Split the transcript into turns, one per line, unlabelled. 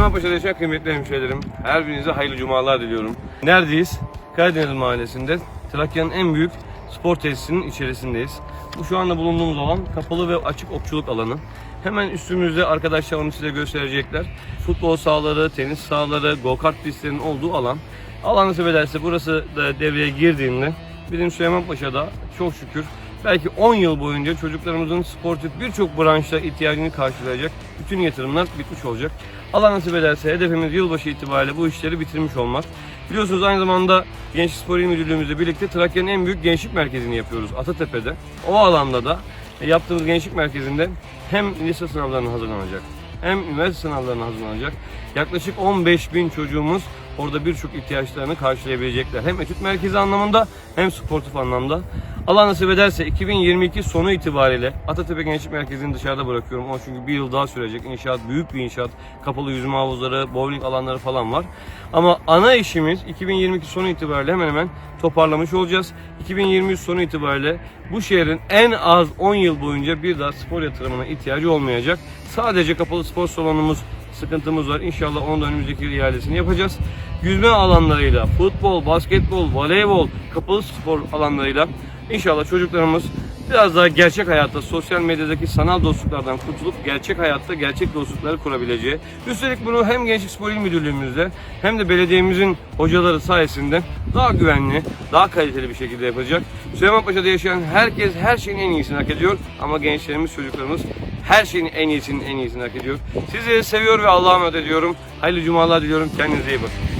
Süleymanpaşa'da yaşayan kıymetli hemşehrilerim, her birinize hayırlı cumalar diliyorum. Neredeyiz? Karadeniz Mahallesi'nde Trakya'nın en büyük spor tesisinin içerisindeyiz. Bu şu anda bulunduğumuz alan kapalı ve açık okçuluk alanı. Hemen üstümüzde arkadaşlar onu size gösterecekler. Futbol sahaları, tenis sahaları, go-kart pistlerinin olduğu alan. Allah nasip ederse burası da devreye girdiğinde bizim Süleymanpaşa'da çok şükür belki 10 yıl boyunca çocuklarımızın sportif birçok branşta ihtiyacını karşılayacak bütün yatırımlar bitmiş olacak. Allah nasip ederse hedefimiz yılbaşı itibariyle bu işleri bitirmiş olmak. Biliyorsunuz aynı zamanda Gençlik Spor İl Müdürlüğümüzle birlikte Trakya'nın en büyük gençlik merkezini yapıyoruz Atatepe'de. O alanda da yaptığımız gençlik merkezinde hem lise sınavlarına hazırlanacak hem üniversite sınavlarına hazırlanacak. Yaklaşık 15 bin çocuğumuz orada birçok ihtiyaçlarını karşılayabilecekler. Hem etüt merkezi anlamında hem sportif anlamda. Allah nasip ederse 2022 sonu itibariyle Atatepe Gençlik Merkezi'ni dışarıda bırakıyorum. O çünkü bir yıl daha sürecek. İnşaat büyük bir inşaat. Kapalı yüzme havuzları, bowling alanları falan var. Ama ana işimiz 2022 sonu itibariyle hemen hemen toparlamış olacağız. 2023 sonu itibariyle bu şehrin en az 10 yıl boyunca bir daha spor yatırımına ihtiyacı olmayacak. Sadece kapalı spor salonumuz sıkıntımız var. İnşallah onun da önümüzdeki yıl ihalesini yapacağız. Yüzme alanlarıyla, futbol, basketbol, voleybol, kapalı spor alanlarıyla inşallah çocuklarımız biraz daha gerçek hayatta, sosyal medyadaki sanal dostluklardan kurtulup gerçek hayatta gerçek dostlukları kurabileceği. Üstelik bunu hem Gençlik Spor İl Müdürlüğümüzde hem de belediyemizin hocaları sayesinde daha güvenli, daha kaliteli bir şekilde yapacak. Süleymanpaşa'da yaşayan herkes her şeyin en iyisini hak ediyor ama gençlerimiz, çocuklarımız her şeyin en iyisinin en iyisini hak ediyor. Sizleri seviyor ve Allah'a emanet ediyorum. Hayırlı cumalar diliyorum. Kendinize iyi bakın.